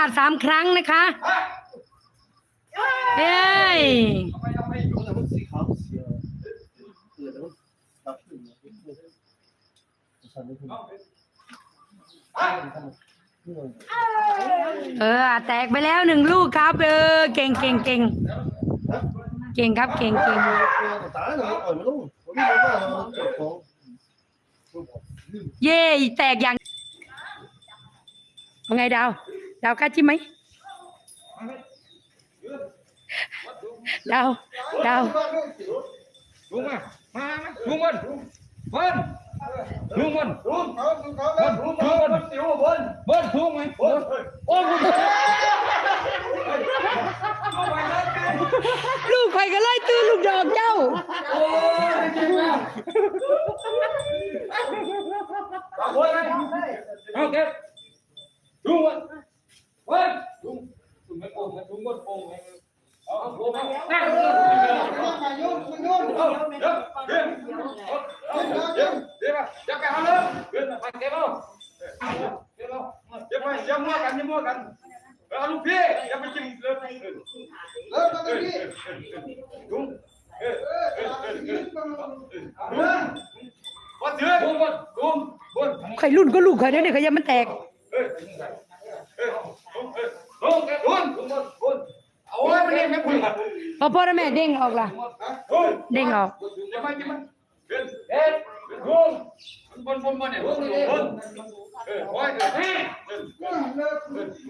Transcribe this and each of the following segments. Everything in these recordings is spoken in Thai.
าศสามครั้งนะคะเอ้ยเออแตกไปแล้วหนึ่งลูกครับ เออ เก่งเก่งเก่งเก่งครับเก่งเก่งเย่แตกอย่างไงดาว ดาวกล้าจิ้มไหมดาวดาวลุงมามาลุงบนบนลุงบนลุงเขาลุงเขาบนลุงบนบนสิวบนบนลุงไหมบนโอ้ลุงเอาไปเลยกันลูกใครก็ไล่ตื้อลูกดอกเจ้าโอ้ยจริงแล้วเอาบนเลยเอาเก็บลุงบน บนลุงลุงไม่โกงลุงบนโกงเอาเอาโกงเอานั่งเอาเดี๋ยวเดี๋ยวเดี๋ยวเดี๋ยวเดี๋ยวเดี๋ยวจะไปเอาเลยเดี๋ยวไปเก็บเอาเก็บเอาเดี๋ยวไปเดี๋ยวมั่วกันเดี๋ยวมั่วกันเอาลูกพี่อย่าไปกินเลยเลิกกันพี่ลุงเออเออยืนบังลุงบนเถื่อนลุงบนลุงบนใครรุ่นก็ลูกใครเนี่ยเลยใครยังมันแตก เออลุงลุงลุงบนบนเอาไว้ไม่ได้ไม่คุยกันพอพ่อและแม่เด้งออกล่ะลุงเด้งออกจะไปจะไปเดินเดินลุงบนบนบนเนี่ยลุงบนเออโอ้ยเฮ้ยเลิก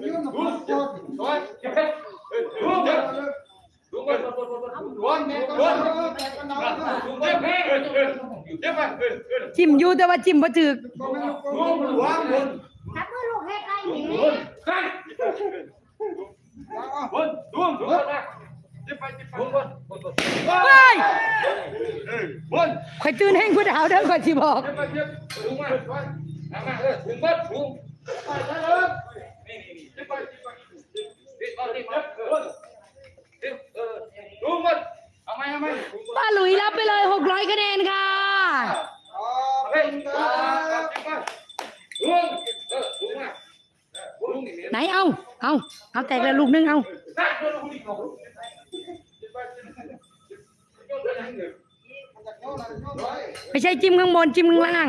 ยืนลุงจอดโอ้ยเฮ้ยลุงเดินลุงบนบนบนบนบนเนี่ยบนลุงเดินเฮ้ยเดินเดินไปเดินเดินจิ้มอยู่แต่ว่าจิ้มบ่ถึกลุงวางบนถ้าเพื่อลูกให้ใกล้หนี บนใกล้บนลุงบนนะจะไปจะไปบนบนบนบนเฮ้ยเออบนข่อยตื่นแห้งพุ่นดาวเด้อข่อยสิบอกจะไปเยอะลุงมาไปมาเออลุงบนลุงไปเลยนี่นี่นี่จะไปจะไปติดติดมาเออติดเออลุงบนเอาไหมเอาไหม ป้าหลุยรับไปเลย600คะแนนค่ะ เฮ้ยลุงเออลุงมาลุงนี่ ไหน เอาเอาแตกแล้วลูกนึงเอาไม่ใช่จิ้มข้างบนจิ้มข้างล่าง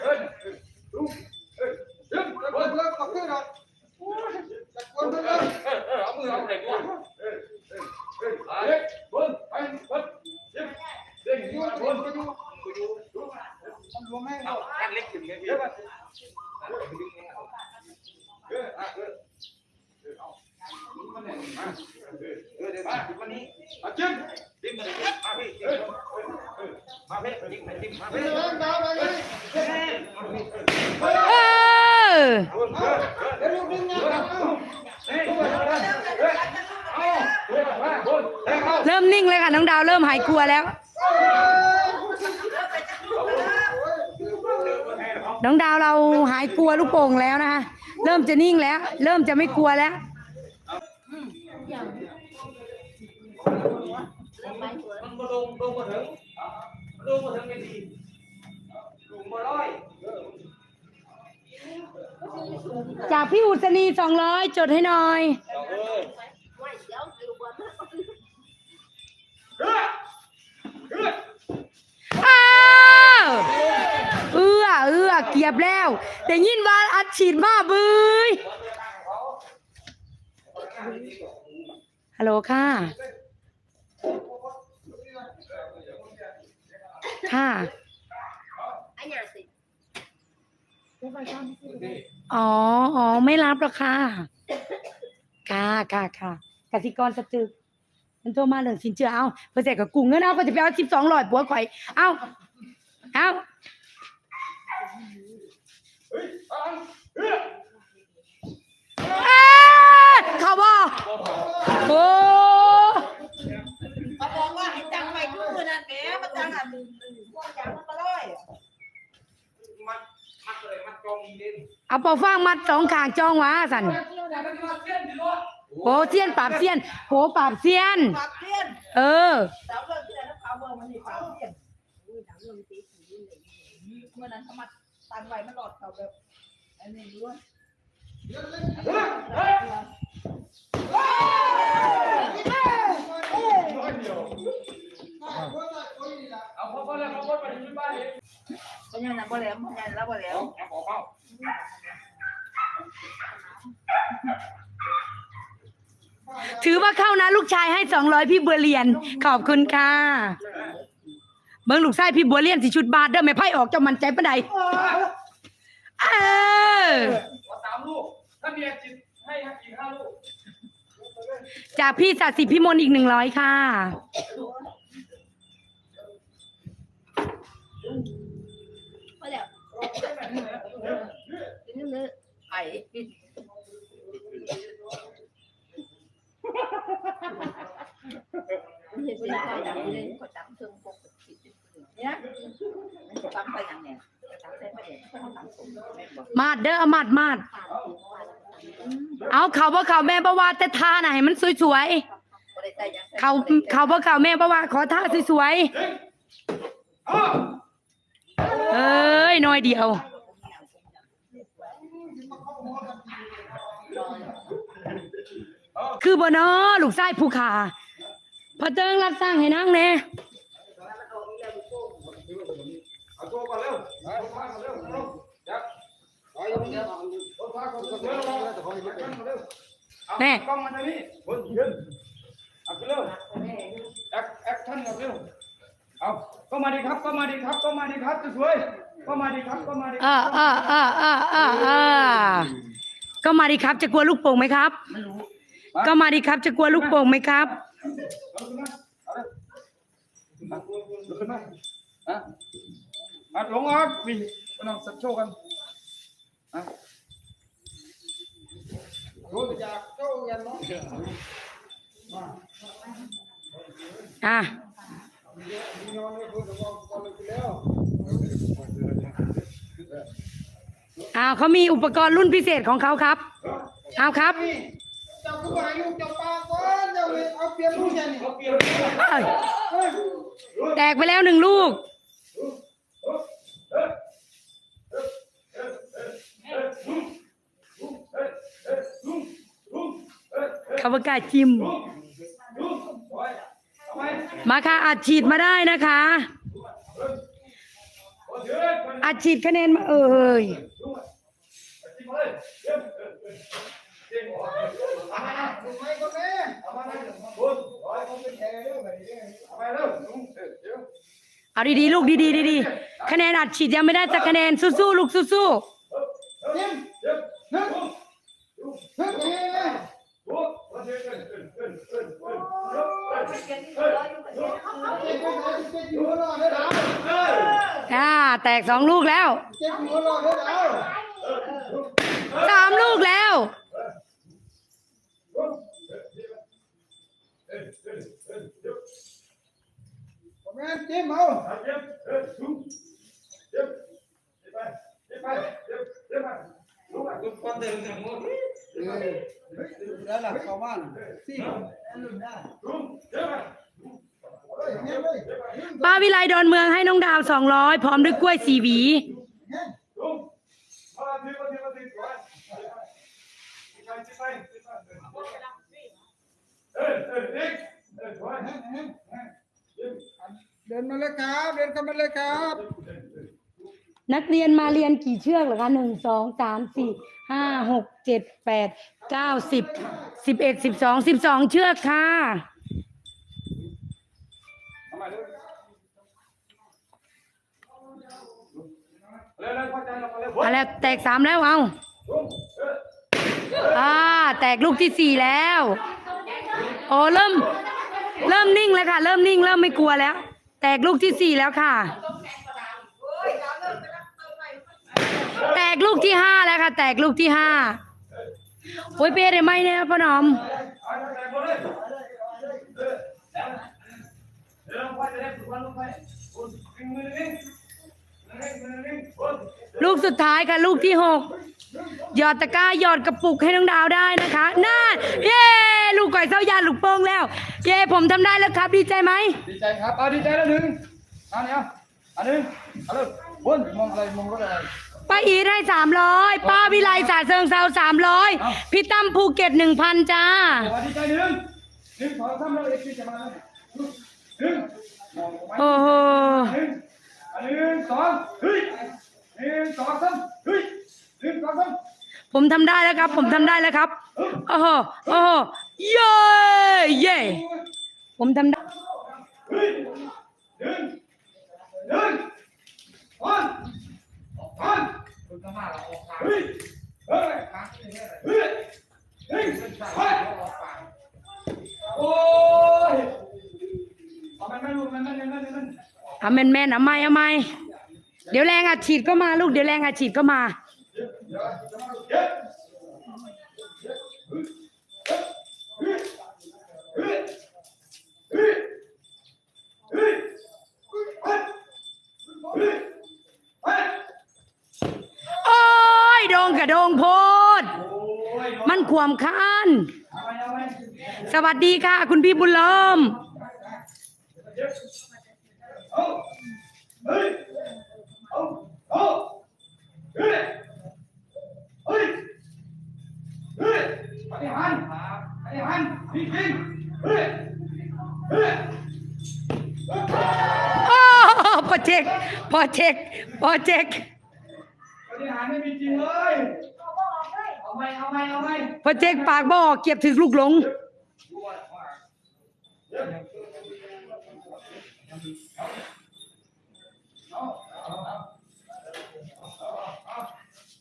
เออเริ่มนิ่งเลยค่ะน้องดาวเริ่มหายกลัวแล้ว น้องดาวเราหายกลัวลูกโป่งแล้วนะคะ เริ่มจะนิ่งแล้ว เริ่มจะไม่กลัวแล้ว มันมาลงลงมาถึงลงมาถึงไม่ดีลงมาร้อยจากพี่อุศนีสองร้อยจดให้หน่อยเฮ้ยเฮ้ยอ้าวเอื้อเอื้อเกียบแล้วแต่ยินว่าอัดฉีดมาบืยฮัลโหลค่ะ ค่ะอันนี้สิอ๋ออ๋อไม่รับหรอกค่ะ ค่ะค่ะค่ะกสิกรสตึก มันโทรมาเรื่องสินเชื่อเอาเพื่อใส่กับกุ้งเงินเอาก็จะไปเอาสิบสองร้อยปัวข่อย เอาเอาเฮ้ยเอาเฮ้ยเอ้ยเขาบ่โอ้ เขาบอกว่าให้จังไปดูนั่นแห มมาจังอะพวกจังมันก็เลยมัดมัดเลยมัดกองเด่นเอาปอฟางมัดสองข้างจองวาสันเฮ้ยเราอยากได้มาเส้นดิโลโอ้เซียนปราบเซียนโหปราบเซียน ปากเพี้ยนเออ สาวเรื่องที่แล้วเขาบอกมันนี่ปากเพี้ยนเมื่อนั้นเขามาตันไว้มันหลอดเขาแบบอันนี้ด้วย เฮ้ยเฮ้ยเอาพอพอแล้วพอพอไปที่บ้านเองเพราะงั้นนะบ่แล้วเพราะงั้นแล้วบ่แล้วเอาเอเข้าถือว่าเข้านะ ลูกชายให้สองร้อยพี่บัวเรียน ขอบคุณค่ะเบิ่งลูกชายพี่บัวเรียนสิชุดบาทเด้อไม่ไพ่ออกเจ้ามันใจปานใดเออขอสามลูกถ้ามีจิตให้อีกห้าลูกจากพี่สัตย์สิพี่มนอีกหนึ่งร้อยค่ะ แล้วนี่ไอเห็นเป็นใครดังเลยเขาจังเชิงปกติเนี่ยเขาจังไปอย่างเนี้ยจังเส้นไปเด็กเขาจังสมแม่บอกมาดเด้อมาดมาดเอาเขาบ่เขาแม่บ่ว่าแต่ท่าน่ะให้มันสวยบ่ได้ใจยังๆเขาเขาบ่เขาแม่บ่ว่าขอท่าสวยอ้าวๆ เอ้ยน้อยเดียว คือบ่นาะลูกชายผู้ขาพอเติงรับสร้างให้นางแน่เอาตัวก่อนเร็วเอาตัวก่อนเร็วเร็วจับเอาอย่างนี้เอาตัวก่อนเร็วเร็วเร็วเร็วเอากล้องมาทางนี้บนยืนเอาไปเร็วแอคแอคชั่นกับเร็ว เอาก็มาดีครับก็มาดีครับก็มาดีครับสวยๆก็มาดีครับก็มาดีอ่าอ่าอ่าอ่าอ่าอ่าก็มาดีครับจะกลัวลูกโป่งไหมครับ ไม่รู้ก็มาดีครับจะกลัวลูกโป่งไหมครับเอาขึ้นมาเอาเลยขึ้นมาลุกขึ้นมาอะอะลงอะวิ่งไปน้องสักโชว์กันอะโชว์จากโชว์ยันน้องอะ อ้าวเขามีอุปกรณ์รุ่นพิเศษของเขาครับเอาครับเจ้าคือาให้ลูกจ้าปลาก่อนจ้าเอาเปรียบลูกยันนี่เขาเปลี่ยนแตกไปแล้วหนึ่งลูกเขาประกาศจิ้ม มาค่ะอัดฉีดมาได้นะคะอ้ยเดี๋ยวคนอัดฉีดคะแนนมาเอ่ยเลยเดี๋ยวจิ้มเอามานะลูกไม้ก็แม่เอามานะลุงโอ้ยเขาเป็นแขกเร็วแบบนี้เอาไปเร็วลุงเดี๋ยวเดีๆลูกดีๆดีๆคะแนนอัดฉีดยังไม่ได้สักคะแนนสู้ๆลูกสู้จิ้มเดี๋ยวเดี๋ยวลุงเฮ้ยเฮ้ยเฮ้ยลุงมาเดี๋ยวเดี๋ยวเดี๋ยวเดี๋ยวเดี๋ยวเดี๋ยวเก็บที่ร้อยอยู่ประเทศเจ็บหัวเจ็บหัวรอดได้แล้วๆ อ่าแตกสองลูกแล้วสามลูกแล้วแม่จิ้มเอา เดี๋ยวเดี๋ยวลุงเดี๋ยวเดี๋ยวไปเดี๋ยวไปเดี๋ยวเดี๋ยวไปลุงอะลุงก่อนเดินเดินหมด แล้วล่ะเข้าบ้านสิลุงเดี๋ยวไปเฮ้ยเฮ้ยเฮ้ยป้าวิไลดอนเมืองให้น้องดาวสองร้อยพร้อมด้วยกล้วยสีหวีลุงมาทีมาทีมาทีก่อนไปไปไปเอ้ยเอ้ยเอ้ยเอ้ยถอยเดินมาเลยครับ เดินเข้ามาเลยครับนักเรียนมาเรียนกี่เชือกเหรอคะหนึ่งสองสามสี่ห้าหกเจ็ดแปด เก้าสิบสิบเอ็ดสิบสองสิบสองเชือกค่ะอะไรแตกสามแล้วเอาอ่าแตกลูกที่สี่แล้วโอ้เริ่ม เริ่มนิ่งแล้วค่ะ เริ่มนิ่งเริ่มไม่กลัวแล้ว แตกลูกที่สี่แล้วค่ะ แตกลูกที่ห้าแล้วค่ะ แตกลูกที่ห้า อ้ยมือนึงนึงมือนึงโอ้ยลูกสุดท้ายค่ะ ลูกที่หกหยอดตะกร้าหยอดกระปุกให้น้องดาวได้นะคะน่าเย้ลูกก่อยเส้ายาลูกโป่งแล้ว เย้ผมทำได้แล้วครับ ดีใจไหมดีใจครับเอาดีใจแล้วหนึ่งเอาเนี่ยเอาอันหนึ่งเอาเลยบนมองอะไรมองรถอะไร ป้าอีทให้สามร้อยป้าวิไลสาเซิงเซาสามร้อยเอ้าพี่ตั้มภูเก็ตหนึ่งพันจ้าเอาดีใจหนึ่งหนึ่งสองสามแล้วเอ็กซ์จะมาแล้วหนึ่งมองไปโอ้โหหนึ่งอันหนึ่งสองเฮ้ยหนึ่งสองสามเฮ้ยหนึ่งสองสามผมทำได้แล้วครับ ผมทำได้แล้วครับโอ้โหโอ้โหเย้เย้ผมทำได้เฮ้ยหนึ่งหนึ่งวันวันคุณ ก็มาเราออกปากเฮ้ยเฮ้ยเฮ้ยเฮ้ยเฮ้ยโอ้ยเอามันไม่รู้มันมันมันมันเอาแม่นๆเอาไม่เอาไม่เดี๋ยวแรงอัดฉีดก็มาลูกเดี๋ยวแรงอัดฉีดก็มา ระโดงโพด มันขวมคันสวัสดีค่ะ คุณพี่บุญเลิมโอ้พอเช็คพอเช็คพอเช็คปฏิหารไม่มีจริงเลยเอาไหมเอาไหมเอาไหมพอเช็คปากบ่ออกเก็บถึงลูกหลง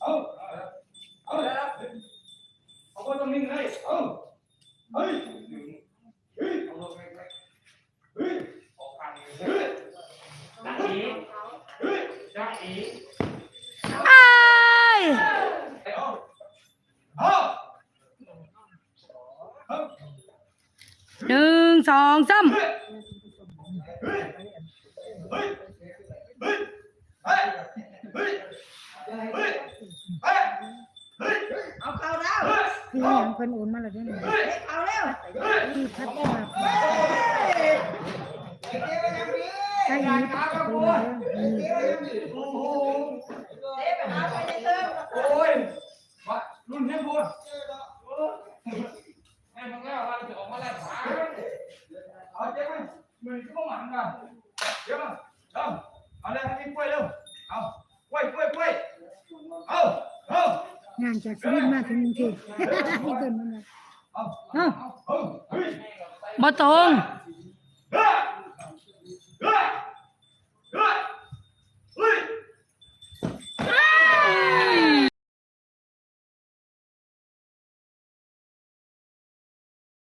เอาเอาแล้วเอาคนตรงนี้เลยเอาเฮ้ยเแล้วเฮ้ยพี่เลี้ยงเพิ่นโอนมาแล้วเด้อเฮ้ยเอาแล้วพี่พัดมาใช่อีกโอนเด้อนี่โอ้โหเจ๊ไปหาไปในเติมโอ้ยมารุ่นเนี้ยพูดแม่มึงแล้วว่าจะออกมาแล้วหาเอาเจ๊ไหมมึงก็หมันกันเดี๋ยวมาเริ่มเอาเลยให้กล้วยเร็วเอากล้วยกล้วยกล้วยเอาเอา งานจากสุริส์มาถึงกรุงเทพที่เกิดมันนะเอ้าบ่ตรง